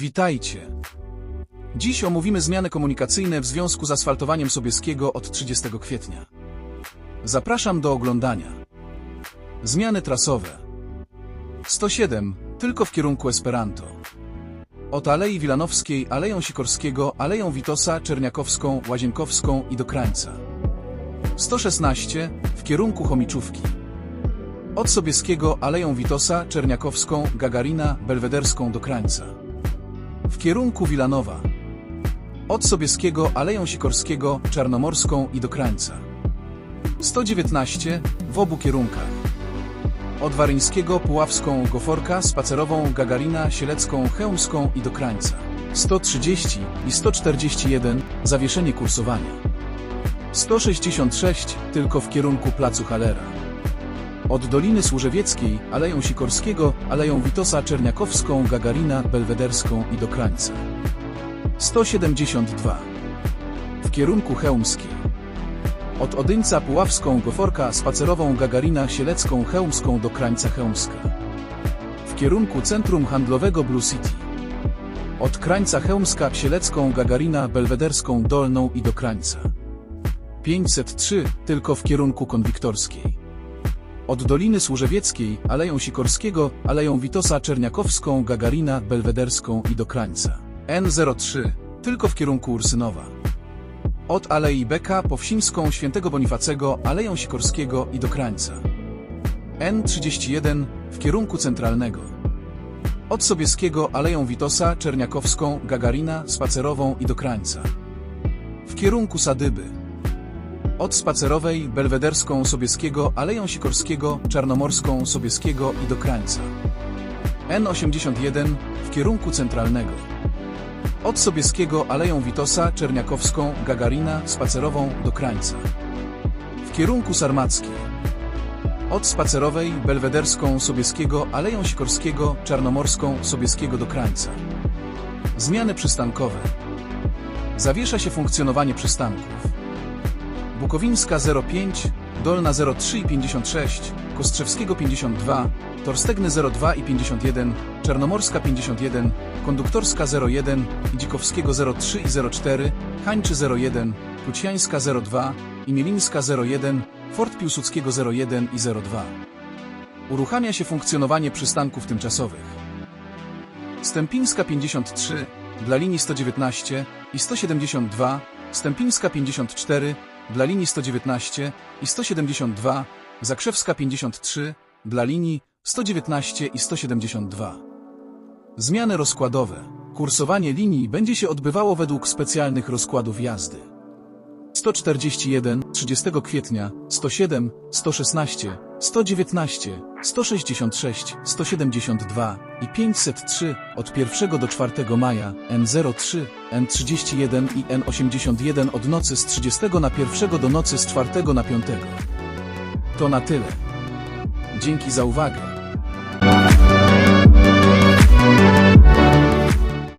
Witajcie. Dziś omówimy zmiany komunikacyjne w związku z asfaltowaniem Sobieskiego od 30 kwietnia. Zapraszam do oglądania. Zmiany trasowe. 107, tylko w kierunku Esperanto. Od Alei Wilanowskiej, Aleją Sikorskiego, Aleją Witosa, Czerniakowską, Łazienkowską i do krańca. 116, w kierunku Chomiczówki. Od Sobieskiego, Aleją Witosa, Czerniakowską, Gagarina, Belwederską do krańca. W kierunku Wilanowa. Od Sobieskiego, Aleją Sikorskiego, Czarnomorską i do krańca. 119, w obu kierunkach. Od Waryńskiego, Puławską, Goforka, Spacerową, Gagarina, Sielecką, Chełmską i do krańca. 130 i 141, zawieszenie kursowania. 166, tylko w kierunku Placu Halera. Od Doliny Służewieckiej, Aleją Sikorskiego, Aleją Witosa, Czerniakowską, Gagarina, Belwederską i do krańca. 172. W kierunku Chełmskiej. Od Odyńca Puławską, Goforka, Spacerową, Gagarina, Sielecką, Chełmską do krańca Chełmska. W kierunku Centrum Handlowego Blue City. Od krańca Chełmska, Sielecką, Gagarina, Belwederską, Dolną i do krańca. 503, tylko w kierunku konwiktorskiej. Od Doliny Służewieckiej, Aleją Sikorskiego, Aleją Witosa, Czerniakowską, Gagarina, Belwederską i do krańca. N03, tylko w kierunku Ursynowa. Od Alei Beka, Powsińską, Świętego Bonifacego, Aleją Sikorskiego i do krańca. N31, w kierunku centralnego. Od Sobieskiego, Aleją Witosa, Czerniakowską, Gagarina, Spacerową i do krańca. W kierunku Sadyby. Od Spacerowej, Belwederską, Sobieskiego, Aleją Sikorskiego, Czarnomorską, Sobieskiego i do krańca. N81, w kierunku centralnego. Od Sobieskiego, Aleją Witosa, Czerniakowską, Gagarina, Spacerową do krańca. W kierunku Sarmackiej. Od Spacerowej, Belwederską, Sobieskiego, Aleją Sikorskiego, Czarnomorską, Sobieskiego do krańca. Zmiany przystankowe. Zawiesza się funkcjonowanie przystanków. Bukowińska 05, Dolna 03 i 56, Kostrzewskiego 52, Torstegny 02 i 51, Czarnomorska 51, Konduktorska 01, Dzikowskiego 03 i 04, Hańczy 01, Puciańska 02, Imielińska 01, Fort Piłsudskiego 01 i 02. Uruchamia się funkcjonowanie przystanków tymczasowych. Stępińska 53, dla linii 119 i 172, Stępińska 54, dla linii 119 i 172, Zakrzewska 53, dla linii 119 i 172. Zmiany rozkładowe. Kursowanie linii będzie się odbywało według specjalnych rozkładów jazdy. 141, 30 kwietnia, 107, 116, 119, 166, 172 i 503 od 1 do 4 maja, N03, N31 i N81 od nocy z 30 na 1 do nocy z 4 na 5. To na tyle. Dzięki za uwagę.